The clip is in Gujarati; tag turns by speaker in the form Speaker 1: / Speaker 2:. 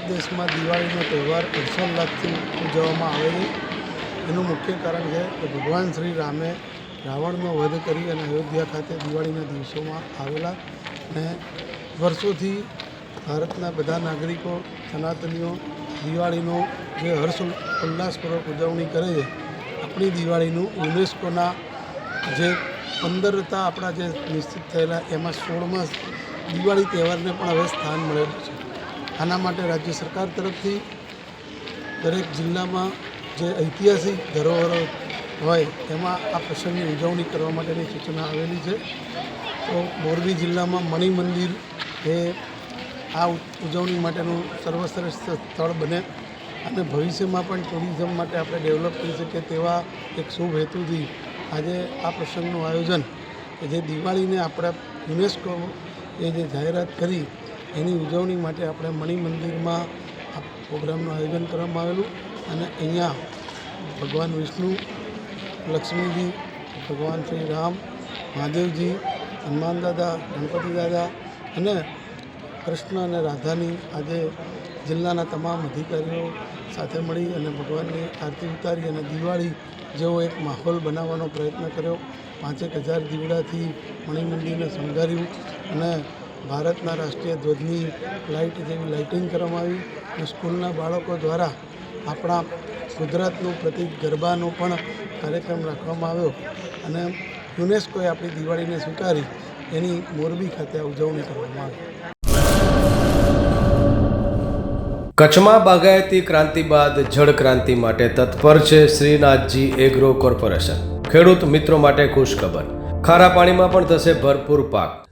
Speaker 1: ભારત દેશમાં દિવાળીનો તહેવાર હર્ષોલ્લાસથી ઉજવવામાં આવે છે એનું મુખ્ય કારણ છે કે ભગવાન શ્રી રામે રાવણનો વધ કરી અને અયોધ્યા ખાતે દિવાળીના દિવસોમાં આવેલા અને વર્ષોથી ભારતના બધા નાગરિકો, સનાતનીઓ દિવાળીનો જે હર્ષ ઉલ્લાસપૂર્વક ઉજવણી કરે છે, આપણી દિવાળીનું યુનેસ્કોના જે પંદરતા આપણા જે નિશ્ચિત થયેલા એમાં સોળમાં દિવાળી તહેવારને પણ હવે સ્થાન મળેલું છે. આના માટે રાજ્ય સરકાર તરફથી દરેક જિલ્લામાં જે ઐતિહાસિક ધરોહરો હોય એમાં આ પ્રસંગની ઉજવણી કરવા માટેની સૂચના આવેલી છે. તો મોરબી જિલ્લામાં મણિ મંદિર એ આ ઉજવણી માટેનું સર્વશ્રેષ્ઠ સ્થળ બને અને ભવિષ્યમાં પણ ટુરિઝમ માટે આપણે ડેવલપ કરી શકીએ તેવા એક શુભ હેતુથી આજે આ પ્રસંગનું આયોજન કે જે દિવાળીને આપણે યુનેસ્કો એ જે જાહેરાત કરી એની ઉજવણી માટે આપણે મણિ મંદિરમાં આ પ્રોગ્રામનું આયોજન કરવામાં આવેલું અને અહીંયા ભગવાન વિષ્ણુ, લક્ષ્મીજી, ભગવાન શ્રી રામ, મહાદેવજી, હનુમાન દાદા, ગણપતિ દાદા અને કૃષ્ણ અને રાધાની આજે જિલ્લાના તમામ અધિકારીઓ સાથે મળી અને ભગવાનની આરતી ઉતારી અને દિવાળી જેવો એક માહોલ બનાવવાનો પ્રયત્ન કર્યો. પાંચેક હજાર દીવડાથી મણિમંદિરને શણગાર્યું અને ભારતના રાષ્ટ્રીય ધ્વજની લાઇટ જેવી લાઇટિંગ કરવામાં આવી અને સ્કૂલના બાળકો દ્વારા આપણા ગુજરાતનું પ્રતિક ગરબાનો પણ કાર્યક્રમ રાખવામાં આવ્યો. અને યુનેસ્કોએ આપણી દિવાળીને સ્વીકારી એની મોરબી ખાતે ઉજવણી કરવામાં આવી.
Speaker 2: કચ્છમાં બાગાયતી ક્રાંતિ બાદ જળ ક્રાંતિ માટે તત્પર છે શ્રીનાથજી એગ્રો કોર્પોરેશન. ખેડૂત મિત્રો માટે ખુશખબર. ખારા પાણીમાં પણ થશે ભરપૂર પાક.